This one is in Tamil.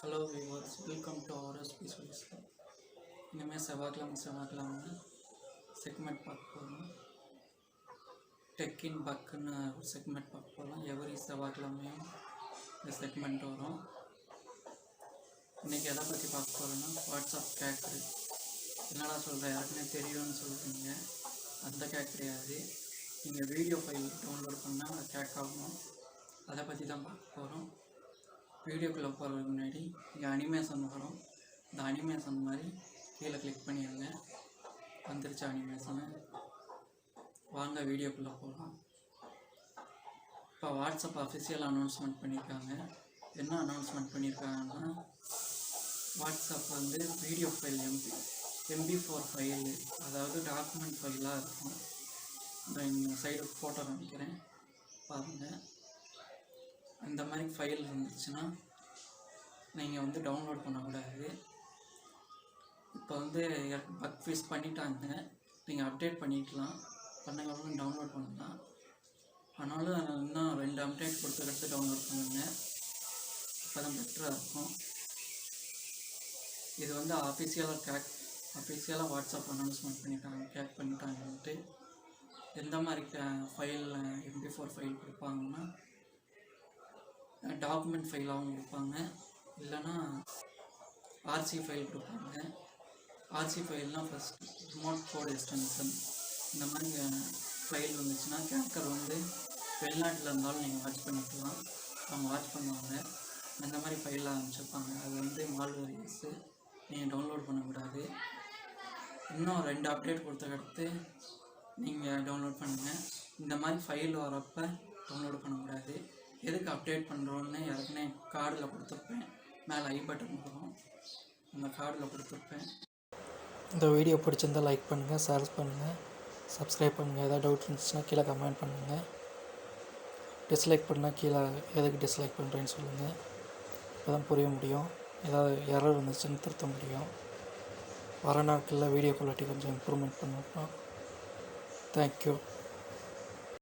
Hello viewers welcome to RSP sweets இனிமேல் செவ்வாய்க்கிழமை செவ்வாய்க்கிழமை செக்மெண்ட் பார்க்க போகிறோம் டெக்கின் பக்குன்னு ஒரு செக்மெண்ட் பார்க்க போகிறோம் எவரி செவ்வாய்க்கிழமையும் இந்த செக்மெண்ட் வரும். இன்றைக்கி எதை பற்றி பார்க்க போகிறோன்னா வாட்ஸ்அப் கேட்குது என்னடா சொல்கிற யாருக்குமே தெரியும்னு சொல்கிறீங்க அந்த கேக் கிடையாது நீங்கள் வீடியோ ஃபைல் டவுன்லோட் பண்ணால் அது கேக் ஆகும். அதை பற்றி தான் பார்க்க போகிறோம் வீடியோக்குள்ளே போகிறதுக்கு முன்னாடி இங்கே அனிமேஷன் வரும். இந்த அனிமேஷன் மாதிரி கீழே கிளிக் பண்ணிடுங்க வந்துருச்சு அனிமேஷனு வாங்க வீடியோக்குள்ளே போகலாம் இப்போ வாட்ஸ்அப் அஃபிஷியல் அனௌன்ஸ்மெண்ட் பண்ணியிருக்காங்க என்ன அனௌன்ஸ்மெண்ட் பண்ணியிருக்காங்கன்னா வாட்ஸ்அப் வந்து video file MP MP four file அதாவது டாக்குமெண்ட் ஃபைலாக இருக்கும். இந்த இந்த சைடு ஃபோட்டோ காமிக்கிறேன் பாருங்கள் இந்த மாதிரி ஃபைல் இருந்துச்சுன்னா நீங்கள் வந்து டவுன்லோட் பண்ணக்கூடாது. இப்போ வந்து பக் ஃபீஸ் பண்ணிட்டாங்க. நீங்கள் அப்டேட் பண்ணிக்கலாம். பண்ணக்கப்புறம் டவுன்லோட் பண்ணலாம். ஆனாலும் இன்னும் ரெண்டு அப்டேட் கொடுத்துக்கிட்டு டவுன்லோட் பண்ணுங்க. அப்போ தான் பெட்டராக இருக்கும். இது வந்து அஃபிஷியலாக கேக் அஃபிஷியலாக வாட்ஸ்அப் அனௌன்ஸ்மெண்ட் பண்ணிட்டாங்க கேக் பண்ணிட்டாங்கன்ட்டு. எந்த மாதிரி ஃபைலில் எம்பி ஃபோர் ஃபைல் கொடுப்பாங்கன்னா டாக்குமெண்ட் ஃபைலாகவும் கொடுப்பாங்க. இல்லைன்னா ஆர்சி ஃபைல் கொடுப்பாங்க. ஆர்சி ஃபைல்னால் ஃபஸ்ட் ரிமோட் கோட் எக்ஸ்டென்ஷன் இந்த மாதிரி ஃபைல் வந்துச்சுன்னா கேக்கர் வந்து வெளிநாட்டில் இருந்தாலும் நீங்கள் வாட்ச் பண்ணிக்கலாம். அவங்க வாட்ச் பண்ணுவாங்க. அந்த மாதிரி ஃபைலாக அனுப்பிச்சிருப்பாங்க. அது வந்து மால்வேரியஸு நீங்கள் டவுன்லோட் பண்ணக்கூடாது இன்னும் ரெண்டு அப்டேட் கொடுத்தக்கடுத்து நீங்கள் டவுன்லோட் பண்ணுங்கள் இந்த மாதிரி ஃபைல் வரப்போ டவுன்லோட் பண்ணக்கூடாது எதுக்கு அப்டேட் பண்ணுறோன்னு ஏற்கனவே கார்டில் கொடுத்துருப்பேன். மேலே ஐ பட்டன் வரும். அந்த கார்டில் கொடுத்துருப்பேன். இந்த வீடியோ பிடிச்சிருந்தால் லைக் பண்ணுங்கள் ஷேர் பண்ணுங்கள் சப்ஸ்கிரைப் பண்ணுங்கள் ஏதாவது டவுட் இருந்துச்சுன்னா கீழே கமெண்ட் பண்ணுங்கள் டிஸ்லைக் பண்ணால் கீழே எதுக்கு டிஸ்லைக் பண்ணுறேன்னு சொல்லுங்கள் இப்போ தான் புரிய முடியும். ஏதாவது எரர் இருந்துச்சுன்னு திருத்த முடியும். வர நாட்களில் வீடியோ குவாலிட்டி கொஞ்சம் இம்ப்ரூவ்மெண்ட் பண்ணணும். Thank you